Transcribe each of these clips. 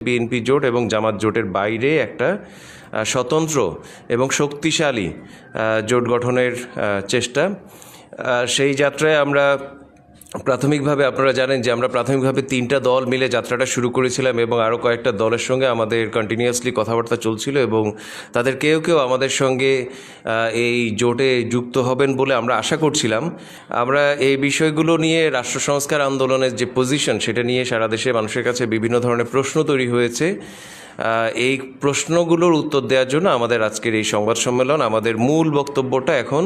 BNP জোট এবং জামাত জোটের বাইরে একটা স্বতন্ত্র এবং শক্তিশালী জোট গঠনের চেষ্টা। সেই যাত্রায় আমরা প্রাথমিকভাবে আপনারা জানেন যে আমরা প্রাথমিকভাবে তিনটা দল মিলে যাত্রাটা শুরু করেছিলাম এবং আরও কয়েকটা দলের সঙ্গে আমাদের কন্টিনিউয়াসলি কথাবার্তা চলছিল এবং তাদের কেউ কেউ আমাদের সঙ্গে এই জোটে যুক্ত হবেন বলে আমরা আশা করছিলাম। আমরা এই বিষয়গুলো নিয়ে রাষ্ট্র সংস্কার আন্দোলনের যে পজিশন সেটা নিয়ে সারা দেশে মানুষের কাছে বিভিন্ন ধরনের প্রশ্ন তৈরি হয়েছে। এই প্রশ্নগুলোর উত্তর দেওয়ার জন্য আমাদের আজকের এই সংবাদ সম্মেলন, আমাদের মূল বক্তব্যটা এখন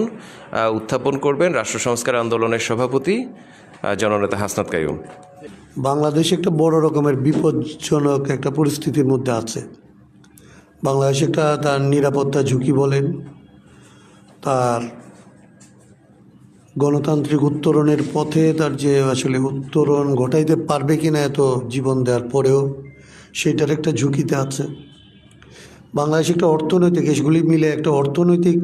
উত্থাপন করবেন রাষ্ট্র সংস্কার আন্দোলনের সভাপতি জননেতা হাসনাত কাইয়ুম। বাংলাদেশ একটা বড় রকমের বিপজ্জনক একটা পরিস্থিতির মধ্যে আছে। বাংলাদেশ একটা তার নিরাপত্তা ঝুঁকি বলেন, তার গণতান্ত্রিক উত্তরণের পথে তার যে আসলে উত্তরণ ঘটাইতে পারবে কি না এত জীবন দেওয়ার পরেও সেটার একটা ঝুঁকিতে আছে। বাংলাদেশ একটা অর্থনৈতিক দেশগুলি মিলে একটা অর্থনৈতিক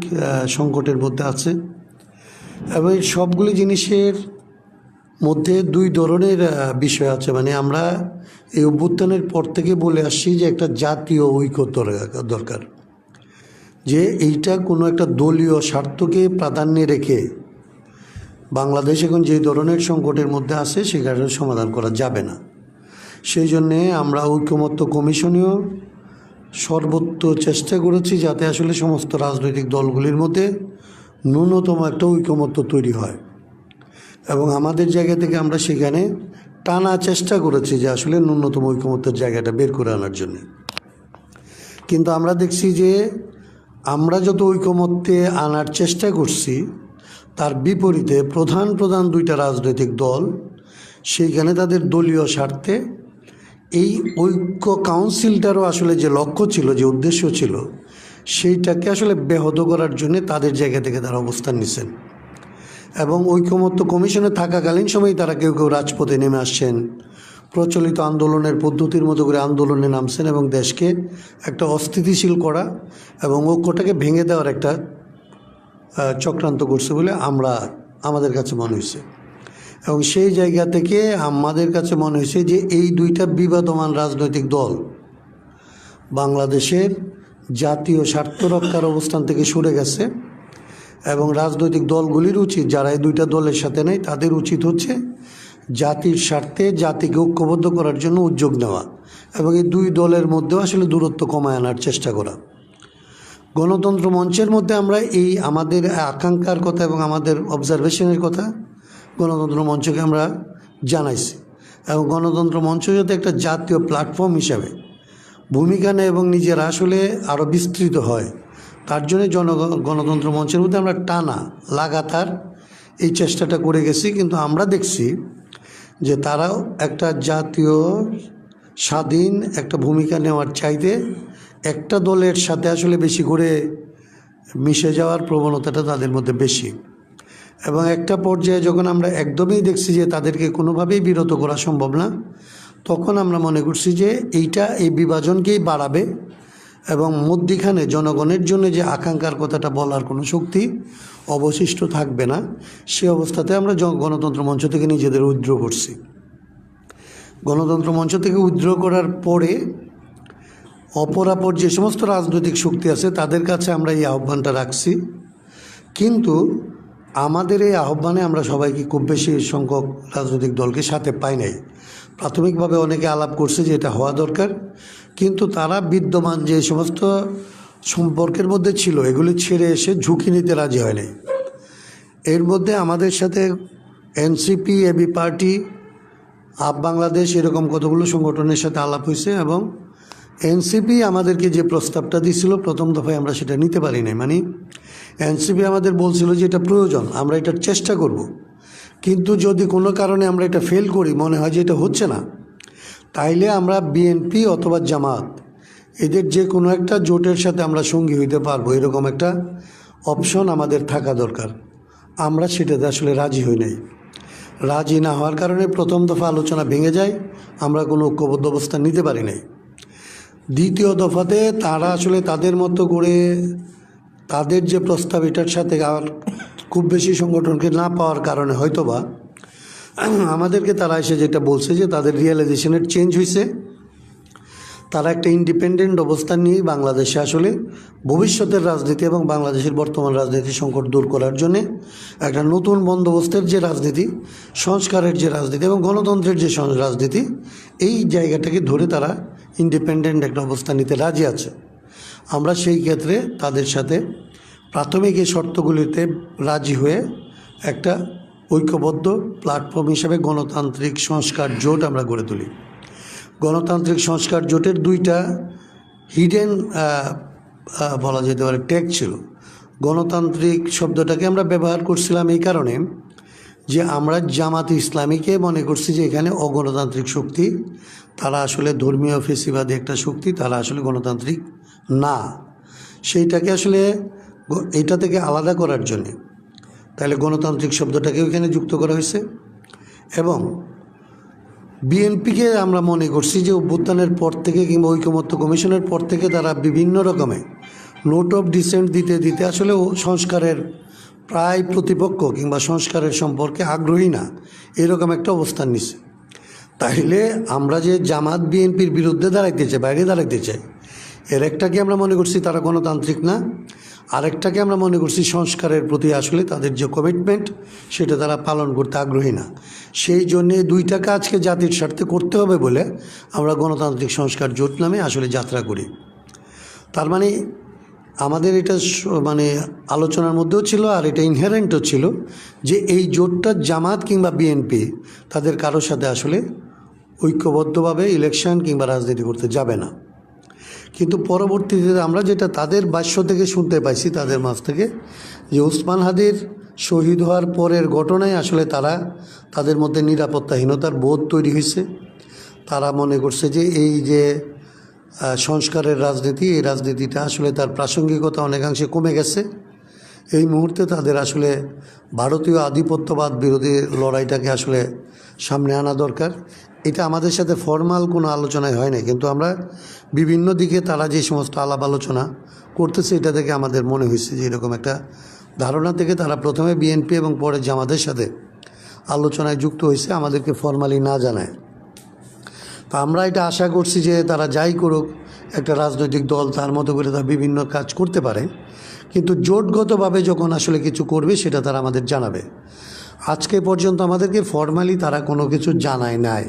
সংকটের মধ্যে আছে। এবং সবগুলি জিনিসের মধ্যে দুই ধরনের বিষয় আছে। মানে আমরা এই অভ্যুত্থানের পর থেকে বলে আসছি যে একটা জাতীয় ঐক্য দরকার- যে এইটা কোনো একটা দলীয় স্বার্থকে প্রাধান্যে রেখে বাংলাদেশ এখন যে ধরনের সংকটের মধ্যে আছে সেখানে সমাধান করা যাবে না। সেই জন্যে আমরা ঐক্যমত্য কমিশনেও সর্বোচ্চ চেষ্টা করেছি যাতে আসলে সমস্ত রাজনৈতিক দলগুলির মধ্যে ন্যূনতম একটা ঐক্যমত্য তৈরি হয়। এবং আমাদের জায়গা থেকে আমরা সেখানে টানা চেষ্টা করেছি যে আসলে ন্যূনতম ঐক্যমত্যের জায়গাটা বের করে আনার জন্য। কিন্তু আমরা দেখছি যে আমরা যত ঐকমত্যে আনার চেষ্টা করছি, তার বিপরীতে প্রধান প্রধান দুইটা রাজনৈতিক দল সেইখানে তাদের দলীয় স্বার্থে এই ঐক্য কাউন্সিলটারও আসলে যে লক্ষ্য ছিল, যে উদ্দেশ্য ছিল, সেইটাকে আসলে ব্যাহত করার জন্য তাদের জায়গা থেকে তারা অবস্থান নিছেন। এবং ঐকমত্য কমিশনে থাকাকালীন সময় তারা কেউ কেউ রাজপথে নেমে আসছেন। প্রচলিত আন্দোলনের পদ্ধতির মতো করে আন্দোলনে নামছেন এবং দেশকে একটা অস্থিতিশীল করা এবং ঐক্যটাকে ভেঙে দেওয়ার একটা চক্রান্ত করছে বলে আমরা, আমাদের কাছে মনে হয়েছে। এবং সেই জায়গা থেকে আমাদের কাছে মনে হয়েছে যে এই দুইটা বিবাদমান রাজনৈতিক দল বাংলাদেশের জাতীয় স্বার্থ রক্ষার অবস্থান থেকে সরে গেছে। এবং রাজনৈতিক দলগুলির উচিত, যারা এই দুইটা দলের সাথে নেই, তাদের উচিত হচ্ছে জাতির স্বার্থে জাতিকে ঐক্যবদ্ধ করার জন্য উদ্যোগ নেওয়া এবং এই দুই দলের মধ্যেও আসলে দূরত্ব কমায় আনার চেষ্টা করা। গণতন্ত্র মঞ্চের মধ্যে আমরা এই আমাদের আকাঙ্ক্ষার কথা এবং আমাদের অবজারভেশনের কথা গণতন্ত্র মঞ্চকে আমরা জানাইছি এবং গণতন্ত্র মঞ্চ যাতে একটা জাতীয় প্ল্যাটফর্ম হিসাবে ভূমিকা নেয় এবং নিজেরা আসলে আরও বিস্তৃত হয়। তার জন্য জন গণতন্ত্র মঞ্চের মধ্যে আমরা টানা লাগাতার এই চেষ্টাটা করে গেছি। কিন্তু আমরা দেখছি যে তারাও একটা জাতীয় স্বাধীন একটা ভূমিকা নেওয়ার চাইতে একটা দলের সাথে আসলে বেশি করে মিশে যাওয়ার প্রবণতাটা তাদের মধ্যে বেশি। এবং একটা পর্যায়ে যখন আমরা একদমই দেখছি যে তাদেরকে কোনোভাবেই বিরত করা সম্ভব না, তখন আমরা মনে করছি যে এইটা এই বিভাজনকেই বাড়াবে। এবং মধ্যিখানে জনগণের জন্য যে আকাঙ্ক্ষার কথাটা বলার কোনো শক্তি অবশিষ্ট থাকবে না, সে অবস্থাতে আমরা গণতন্ত্র মঞ্চ থেকে নিজেদের উইথড্র করছি। গণতন্ত্র মঞ্চ থেকে উইথড্র করার পরে অপরাপর যে সমস্ত রাজনৈতিক শক্তি আছে, তাদের কাছে আমরা এই আহ্বানটা রাখছি। কিন্তু আমাদের এই আহ্বানে আমরা সবাইকে খুব বেশি সংখ্যক রাজনৈতিক দলকে সাথে পাই নাই। প্রাথমিকভাবে অনেকে আলাপ করছে যে এটা হওয়া দরকার। কিন্তু তারা বিদ্যমান যে সমস্ত সম্পর্কের মধ্যে ছিল, এগুলি ছেড়ে এসে ঝুঁকি নিতে রাজি হয়নি এর মধ্যে আমাদের সাথে NCP AB party AAP Bangladesh এরকম কতগুলো সংগঠনের সাথে আলাপ হয়েছে এবং এনসিপি আমাদেরকে যে প্রস্তাবটা দিছিল প্রথম দফায় আমরা সেটা নিতে পারি নাই মানে এনসিপি আমাদের বলছিল যে এটা প্রয়োজন, আমরা এটার চেষ্টা করব। কিন্তু যদি কোনো কারণে আমরা এটা ফেল করি, মনে হয় যে এটা হচ্ছে না তাইলে আমরা বিএনপি অথবা জামাত, এদের যে কোনো একটা জোটের সাথে আমরা সঙ্গী হইতে পারব, এরকম একটা অপশন আমাদের থাকা দরকার। আমরা সেটাতে আসলে রাজি হই নাই। রাজি না হওয়ার কারণে প্রথম দফা আলোচনা ভেঙে যায়, আমরা কোনো ঐক্যবদ্ধ অবস্থান নিতে পারি নাই। দ্বিতীয় দফাতে তারা আসলে তাদের মতো করে তাদের যে প্রস্তাব এটার সাথে আর খুব বেশি সংগঠনকে না পাওয়ার কারণে হয়তোবা আমাদেরকে তারা এসে যেটা বলছে যে তাদের রিয়েলাইজেশনের চেঞ্জ হয়েছে তারা একটা ইন্ডিপেন্ডেন্ট অবস্থান নিয়েই বাংলাদেশে আসলে ভবিষ্যতের রাজনীতি এবং বাংলাদেশের বর্তমান রাজনীতি সংকট দূর করার জন্য একটা নতুন বন্দোবস্তের যে রাজনীতি, সংস্কারের যে রাজনীতি এবং গণতন্ত্রের যে রাজনীতি, এই জায়গাটাকে ধরে তারা ইন্ডিপেন্ডেন্ট একটা অবস্থান নিতে রাজি আছে। আমরা সেই ক্ষেত্রে তাদের সাথে প্রাথমিক এই শর্তগুলিতে রাজি হয়ে একটা ঐক্যবদ্ধ প্ল্যাটফর্ম হিসেবে গণতান্ত্রিক সংস্কার জোট আমরা গড়ে তুলি। গণতান্ত্রিক সংস্কার জোটের দুইটা হিডেন বলা যেতে পারে ট্যাগ ছিল। গণতান্ত্রিক শব্দটাকে আমরা ব্যবহার করছিলাম এই কারণে যে আমরা জামাত ইসলামীকে মনে করছি যে এখানে অগণতান্ত্রিক শক্তি, তারা আসলে ধর্মীয় ফেসিবাদী একটা শক্তি, তারা আসলে গণতান্ত্রিক না। সেইটাকে আসলে এইটা থেকে আলাদা করার জন্যে তাহলে গণতান্ত্রিক শব্দটাকে ওইখানে যুক্ত করা হয়েছে। এবং বিএনপিকে আমরা মনে করছি যে অভ্যুত্থানের পর থেকে কিংবা ঐকমত্য কমিশনের পর থেকে তারা বিভিন্ন রকমে নোট অফ ডিসেন্ট দিতে দিতে আসলে সংস্কারের প্রায় প্রতিপক্ষ কিংবা সংস্কারের সম্পর্কে আগ্রহী না, এরকম একটা অবস্থান নিছে। তাইলে আমরা যে জামাত বিএনপির বিরুদ্ধে দাঁড়াইতে চাই, বাইরে দাঁড়াইতে চাই, এর একটা কি আমরা মনে করছি তারা গণতান্ত্রিক না? আরেকটাকে আমরা মনে করছি সংস্কারের প্রতি আসলে তাদের যে কমিটমেন্ট সেটা তারা পালন করতে আগ্রহী না। সেই জন্যে দুইটা কাজকে জাতির স্বার্থে করতে হবে বলে আমরা গণতান্ত্রিক সংস্কার জোট নামে আসলে যাত্রা করি। তার মানে আমাদের এটা মানে আলোচনার মধ্যেও ছিল আর এটা ইনহেরেন্টও ছিল যে এই জোটটা জামাত কিংবা বিএনপি তাদের কারোর সাথে আসলে ঐক্যবদ্ধভাবে ইলেকশন কিংবা রাজনীতি করতে যাবে না। কিন্তু পরবর্তীতে আমরা যেটা তাদের বাস্য থেকে শুনতে পাইছি, তাদের মাঝ থেকে, যে উসমান হাদির শহীদ হওয়ার পরের ঘটনায় আসলে তারা তাদের মধ্যে নিরাপত্তাহীনতার বোধ তৈরি হয়েছে তারা মনে করছে যে এই যে সংস্কারের রাজনীতি, এই রাজনীতিটা আসলে তার প্রাসঙ্গিকতা অনেকাংশে কমে গেছে। এই মুহূর্তে তাদের আসলে ভারতীয় আধিপত্যবাদ বিরোধী লড়াইটাকে আসলে সামনে আনা দরকার। এটা আমাদের সাথে ফর্মাল কোনো আলোচনায় হয় না কিন্তু আমরা বিভিন্ন দিকে তারা যে সমস্ত আলাপ আলোচনা করতেছে, এটা থেকে আমাদের মনে হয়েছে যে এরকম একটা ধারণা থেকে তারা প্রথমে বিএনপি এবং পরে জামাতের সাথে আলোচনায় যুক্ত হয়েছে, আমাদেরকে ফর্মালি না জানায়। তা আমরা এটা আশা করছি যে তারা যাই করুক, একটা রাজনৈতিক দল তার মতো করে তারা বিভিন্ন কাজ করতে পারে, কিন্তু জোটগতভাবে যখন আসলে কিছু করবে, সেটা তারা আমাদের জানাবে। আজকে পর্যন্ত আমাদেরকে ফর্মালি তারা কোনো কিছু জানায় নাই।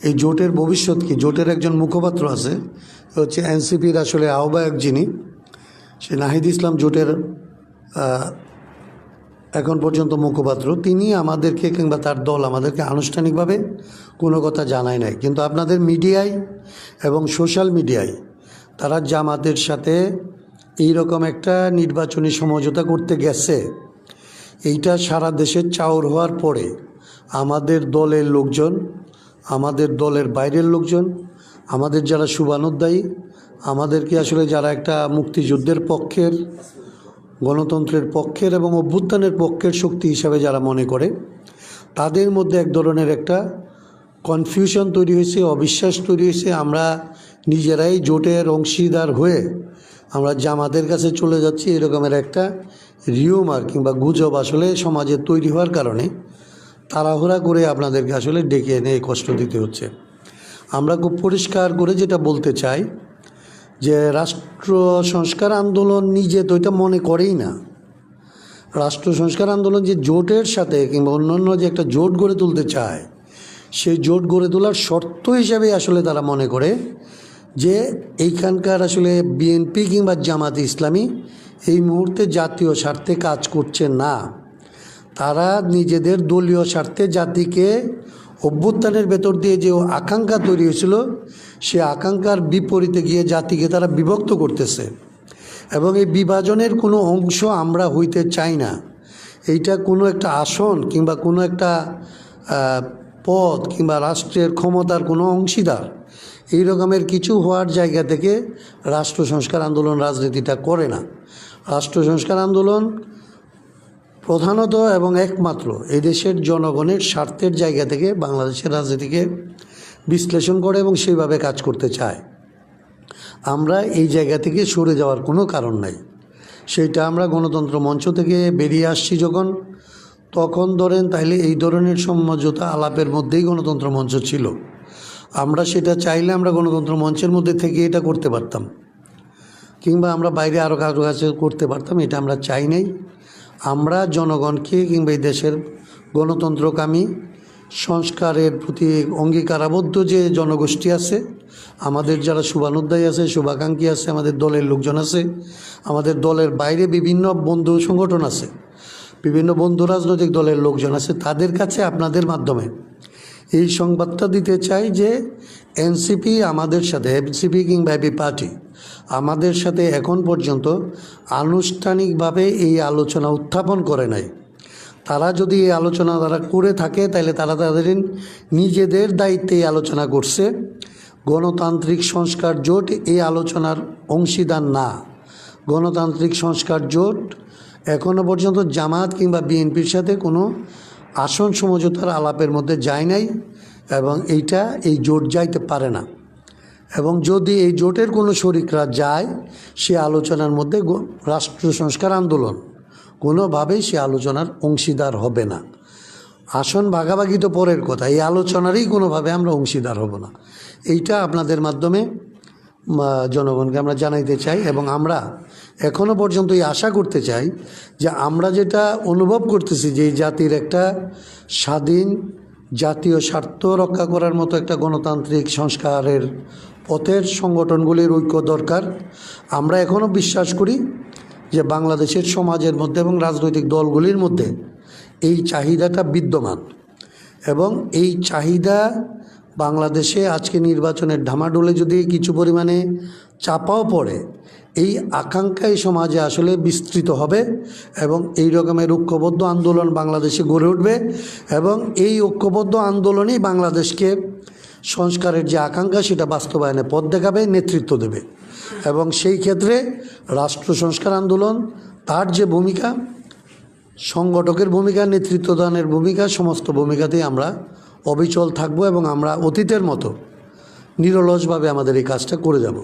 এই জোটের ভবিষ্যৎ কি? জোটের একজন মুখপাত্র আছে হচ্ছে এনসিপির আসলে আহ্বায়ক যিনি, সে নাহিদ ইসলাম জোটের এখন পর্যন্ত মুখপাত্র। তিনি আমাদেরকে কিংবা তার দল আমাদেরকে আনুষ্ঠানিকভাবে কোনো কথা জানায় নাই। কিন্তু আপনাদের মিডিয়ায় এবং সোশ্যাল মিডিয়ায় তারা জামাতের সাথে এই রকম একটা নির্বাচনী সমঝোতা করতে গেছে, এইটা সারা দেশে চাউর হওয়ার পরে আমাদের দলের লোকজন আমাদের দলের বাইরের লোকজন, আমাদের যারা শুভানুদ্দায়ী, আমাদেরকে আসলে যারা একটা মুক্তিযুদ্ধের পক্ষের, গণতন্ত্রের পক্ষের এবং অভ্যুত্থানের পক্ষের শক্তি হিসাবে যারা মনে করে, তাদের মধ্যে এক ধরনের একটা কনফিউশন তৈরি হয়েছে, অবিশ্বাস তৈরি হয়েছে। আমরা নিজেরাই জোটের অংশীদার হয়ে আমরা জামাতের কাছে চলে যাচ্ছি, এরকমের একটা রিউমার কিংবা গুজব আসলে সমাজে তৈরি হওয়ার কারণে। তাড়াহুড়া করে আপনাদেরকে আসলে ডেকে এনে কষ্ট দিতে হচ্ছে। আমরা খুব পরিষ্কার করে যেটা বলতে চাই যে রাষ্ট্র সংস্কার আন্দোলন নিজে তো এটা মনে করেই না। রাষ্ট্র সংস্কার আন্দোলন যে জোটের সাথে কিংবা অন্যান্য যে একটা জোট গড়ে তুলতে চায়, সেই জোট গড়ে তোলার শর্ত হিসাবে আসলে তারা মনে করে যে এইখানকার আসলে বিএনপি কিংবা জামাত ইসলামী এই মুহূর্তে জাতীয় স্বার্থে কাজ করছে না। তারা নিজেদের দলীয় স্বার্থে জাতিকে অভ্যুত্থানের ভেতর দিয়ে যে আকাঙ্ক্ষা তৈরি হয়েছিল, সে আকাঙ্ক্ষার বিপরীতে গিয়ে জাতিকে তারা বিভক্ত করতেছে। এবং এই বিভাজনের কোনো অংশ আমরা হইতে চাই না। এইটা কোনো একটা আসন কিংবা কোনো একটা পদ কিংবা রাষ্ট্রের ক্ষমতার কোনো অংশীদার। এই রকমের কিছু হওয়ার জায়গা থেকে রাষ্ট্র সংস্কার আন্দোলন রাজনীতিটা করে না। রাষ্ট্র সংস্কার আন্দোলন প্রধানত এবং একমাত্র এই দেশের জনগণের স্বার্থের জায়গা থেকে বাংলাদেশের রাজনীতিকে বিশ্লেষণ করে এবং সেইভাবে কাজ করতে চায়। আমরা এই জায়গা থেকে সরে যাওয়ার কোনো কারণ নাই। সেইটা আমরা গণতন্ত্র মঞ্চ থেকে বেরিয়ে আসছি যখন। তখন ধরেন তাইলে এই ধরনের সমঝোতা আলাপের মধ্যেই গণতন্ত্র মঞ্চ ছিল। আমরা সেটা চাইলে আমরা গণতন্ত্র মঞ্চের মধ্যে থেকে এটা করতে পারতাম। কিংবা আমরা বাইরে আরও কাছে করতে পারতাম, এটা আমরা চাই নাই। আমরা জনগণকে কিংবা এই দেশের গণতন্ত্রকামী সংস্কারের প্রতি অঙ্গীকারাবদ্ধ যে জনগোষ্ঠী আছে, আমাদের যারা শুভানুদ্দায়ী আছে, শুভাকাঙ্ক্ষী আছে, আমাদের দলের লোকজন আছে, আমাদের দলের বাইরে বিভিন্ন বন্ধু সংগঠন আছে, বিভিন্ন বন্ধু রাজনৈতিক দলের লোকজন আছে, তাদের কাছে আপনাদের মাধ্যমে এই সংবাদটা দিতে চাই যে এনসিপি আমাদের সাথে, এনসিপি কিংবা এপি পার্টি, আমাদের সাথে এখন পর্যন্ত আনুষ্ঠানিকভাবে এই আলোচনা উত্থাপন করে নাই। তারা যদি এই আলোচনা তারা করে থাকে, তাহলে তারা তাদের নিজেদের দায়িত্বে এই আলোচনা করছে। গণতান্ত্রিক সংস্কার জোট এই আলোচনার অংশীদার না। গণতান্ত্রিক সংস্কার জোট এখনও পর্যন্ত জামাত কিংবা বিএনপির সাথে কোনো আসন সমঝোতার আলাপের মধ্যে যায় নাই এবং এইটা এই জোট যাইতে পারে না। এবং যদি এই জোটের কোনো শরিকরা যায়, সে আলোচনার মধ্যে রাষ্ট্র সংস্কার আন্দোলন, কোনোভাবেই সে আলোচনার অংশীদার হবে না। আসন ভাগাভাগি তো পরের কথা, এই আলোচনারই কোনোভাবে আমরা অংশীদার হব না। এইটা আপনাদের মাধ্যমে জনগণকে আমরা জানাইতে চাই এবং আমরা এখনও পর্যন্ত এই আশা করতে চাই যে আমরা যেটা অনুভব করতেছি যে জাতির একটা স্বাধীন জাতীয় স্বার্থ রক্ষা করার মতো একটা গণতান্ত্রিক সংস্কারের পথের সংগঠনগুলির ঐক্য দরকার, আমরা এখনও বিশ্বাস করি যে বাংলাদেশের সমাজের মধ্যে এবং রাজনৈতিক দলগুলির মধ্যে এই চাহিদাটা বিদ্যমান এবং এই চাহিদা বাংলাদেশে আজকে নির্বাচনের ঢামাডোলে যদি কিছু পরিমাণে চাপাও পড়ে, এই আকাঙ্ক্ষা এই সমাজে আসলে বিস্তৃত হবে এবং এই রকমের ঐক্যবদ্ধ আন্দোলন বাংলাদেশে গড়ে উঠবে এবং এই ঐক্যবদ্ধ আন্দোলনই বাংলাদেশকে সংস্কারের যে আকাঙ্ক্ষা সেটা বাস্তবায়নে পথ দেখাবে, নেতৃত্ব দেবে। এবং সেই ক্ষেত্রে রাষ্ট্র সংস্কার আন্দোলন তার যে ভূমিকা, সংগঠকের ভূমিকা, নেতৃত্বদানের ভূমিকা, সমস্ত ভূমিকাতেই আমরা অবিচল থাকব এবং আমরা অতীতের মতো নিরলসভাবে আমাদের এই কাজটা করে যাব।